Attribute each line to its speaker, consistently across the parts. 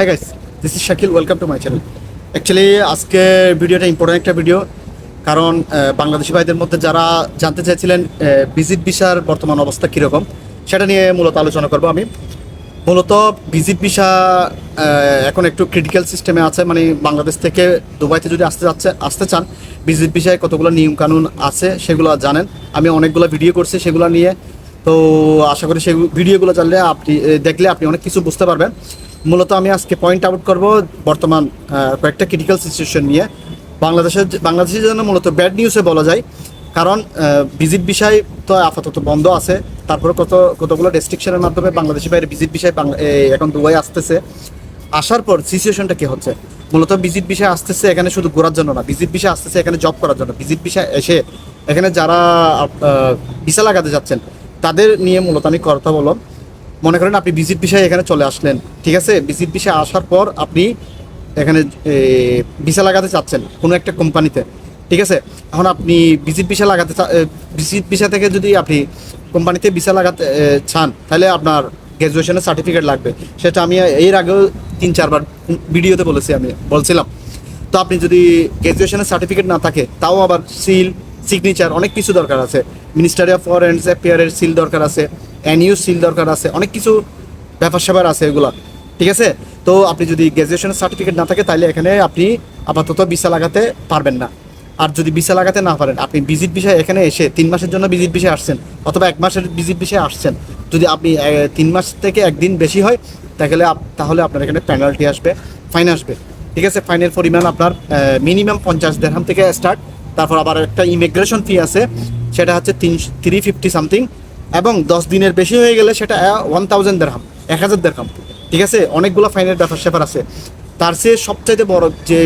Speaker 1: হ্যাঁ guys this is Shakil welcome to my channel actually আজকে ভিডিওটা ইম্পর্টেন্ট একটা ভিডিও কারণ বাংলাদেশি ভাইদের মধ্যে যারা জানতে চাইছিলেন ভিজিট ভিসার বর্তমান অবস্থা কীরকম, সেটা নিয়ে মূলত আলোচনা করব আমি। মূলত ভিজিট ভিসা এখন একটু ক্রিটিক্যাল সিস্টেমে আছে মানে বাংলাদেশ থেকে দুবাইতে যদি আসতে যাচ্ছে, আসতে চান ভিজিট ভিসায় কতগুলো নিয়ম কানুন আছে সেগুলো জানেন। আমি অনেকগুলো ভিডিও করছি, সেগুলো নিয়ে তো আশা করি সেই ভিডিওগুলো জানলে আপনি দেখলে আপনি অনেক কিছু বুঝতে পারবেন। মূলত আমি আজকে পয়েন্ট আউট করব বর্তমান কয়েকটা ক্রিটিক্যাল সিচুয়েশন নিয়ে। বাংলাদেশের বাংলাদেশের জন্য মূলত ব্যাড নিউজে বলা যায়। কারণ ভিজিট বিষয় তো আপাতত বন্ধ আছে। তারপরে কত, কতগুলো রেস্ট্রিকশনের মাধ্যমে বাংলাদেশি বাইরে ভিজিট বিষয় এখন দুবাই আসতেছে। আসার পর সিচুয়েশনটা কি হচ্ছে? মূলত ভিজিট বিষয় আসতেছে এখানে শুধু ঘোরার জন্য না ভিজিট বিষয় আসতেছে এখানে জব করার জন্য। ভিজিট বিষয় এসে এখানে যারা ভিসা লাগাতে যাচ্ছেন তাদের নিয়ে মূলত আমি কথা বললাম মনে করেন আপনি ভিজিট বিষয়ে এখানে চলে আসলেন, ঠিক আছে? ভিজিট বিষয়ে আসার পর আপনি এখানে ভিসা লাগাতে চাচ্ছেন কোনো একটা কোম্পানিতে, ঠিক আছে? এখন আপনি ভিজিট ভিসা লাগাতে ভিজিট ভিসা থেকে যদি আপনি কোম্পানিতে ভিসা লাগাতে চান, তাহলে আপনার গ্র্যাজুয়েশনের সার্টিফিকেট লাগবে। সেটা আমি এর আগেও তিন, চারবার ভিডিওতে বলেছি আমি, বলছিলাম। তো আপনি যদি গ্র্যাজুয়েশনের সার্টিফিকেট না থাকে, তাও আবার সিল, সিগনেচার অনেক কিছু দরকার আছে। মিনিস্টারি অফ ফরেন অ্যাফেয়ারের সিল দরকার আছে এনইউ সিল দরকার আছে, অনেক কিছু ব্যাপার স্যাপার আছে এগুলা, ঠিক আছে? তো আপনি যদি গ্র্যাজুয়েশনের সার্টিফিকেট না থাকে, তাহলে এখানে আপনি আপাতত ভিসা লাগাতে পারবেন না। আর যদি ভিসা লাগাতে না পারেন, আপনি ভিজিট বিষয়ে এখানে এসে তিন মাসের জন্য ভিজিট বিষয়ে আসছেন, অথবা এক মাসের ভিজিট বিষয়ে আসছেন। যদি আপনি তিন মাস থেকে একদিন বেশি হয়, তাহলে তাহলে আপনার এখানে পেনাল্টি আসবে ফাইন আসবে, ঠিক আছে? ফাইনের পরিমাণ আপনার মিনিমাম পঞ্চাশ দেড়হাম থেকে স্টার্ট তারপর আবার একটা ইমিগ্রেশন ফি আছে সেটা হচ্ছে তিন থ্রি ফিফটি সামথিং এবং দশ দিনের বেশি হয়ে গেলে সেটা ওয়ান থাউজেন্ড দেড়হাম এক হাজার দেড়হাম ঠিক আছে? অনেকগুলো ফাইনের ব্যাপার স্যাপার আছে। তার চেয়ে সবচাইতে বড় যে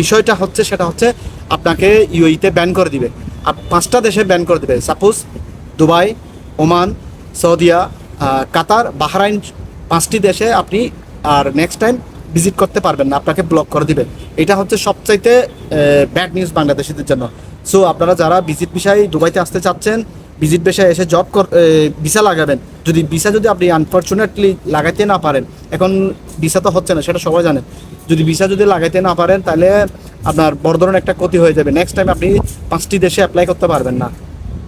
Speaker 1: বিষয়টা হচ্ছে, সেটা হচ্ছে আপনাকে ইউইতে ব্যান করে দিবে। আর পাঁচটা দেশে ব্যান করে দিবে। Suppose Dubai, Oman, Saudia Qatar, Bahrain, পাঁচটি দেশে আপনি, আর নেক্সট টাইম ভিজিট করতে পারবেন না, আপনাকে ব্লক করে দিবে। এটা হচ্ছে সবচাইতে ব্যাড নিউজ বাংলাদেশিদের জন্য। সো আপনারা যারা ভিজিট বিষয়ে দুবাইতে আসতে চাচ্ছেন ভিজিট বিষয়ে এসে জব কর ভিসা লাগাবেন। যদি ভিসা যদি আপনি আনফর্চুনেটলি লাগাইতে না পারেন, এখন ভিসা তো হচ্ছে না, সেটা সবাই জানেন যদি ভিসা যদি লাগাইতে না পারেন, তাহলে আপনার বড় ধরনের একটা ক্ষতি হয়ে যাবে। নেক্সট টাইম আপনি পাঁচটি দেশে অ্যাপ্লাই করতে পারবেন না।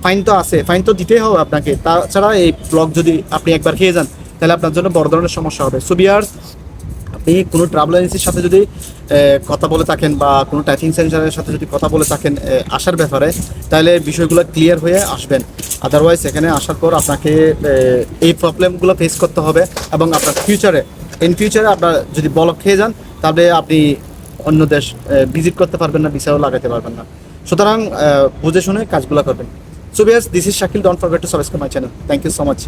Speaker 1: ফাইন তো আছে ফাইন তো দিতেই হবে আপনাকে। তাছাড়া এই ব্লগ যদি আপনি একবার খেয়ে যান, তাহলে আপনার জন্য বড় ধরনের সমস্যা হবে। সো বিয়ার্স আপনি কোনো ট্রাভেল এজেন্সির সাথে যদি কথা বলে থাকেন বা কোনো টাইপিং সেন্টারের সাথে যদি কথা বলে থাকেন আসার ব্যাপারে, তাহলে বিষয়গুলো ক্লিয়ার হয়ে আসবেন। আদারওয়াইজ এখানে আসার পর আপনাকে এই প্রবলেমগুলো ফেস করতে হবে এবং আপনার ফিউচারে ইন ফিউচারে আপনার যদি বলক খেয়ে যান, তাহলে আপনি অন্য দেশ ভিজিট করতে পারবেন না ভিসাও লাগাতে পারবেন না। সুতরাং বুঝে শুনে কাজগুলো করবেন। So Beas this is Shakil don't forget to subscribe my channel thank you so much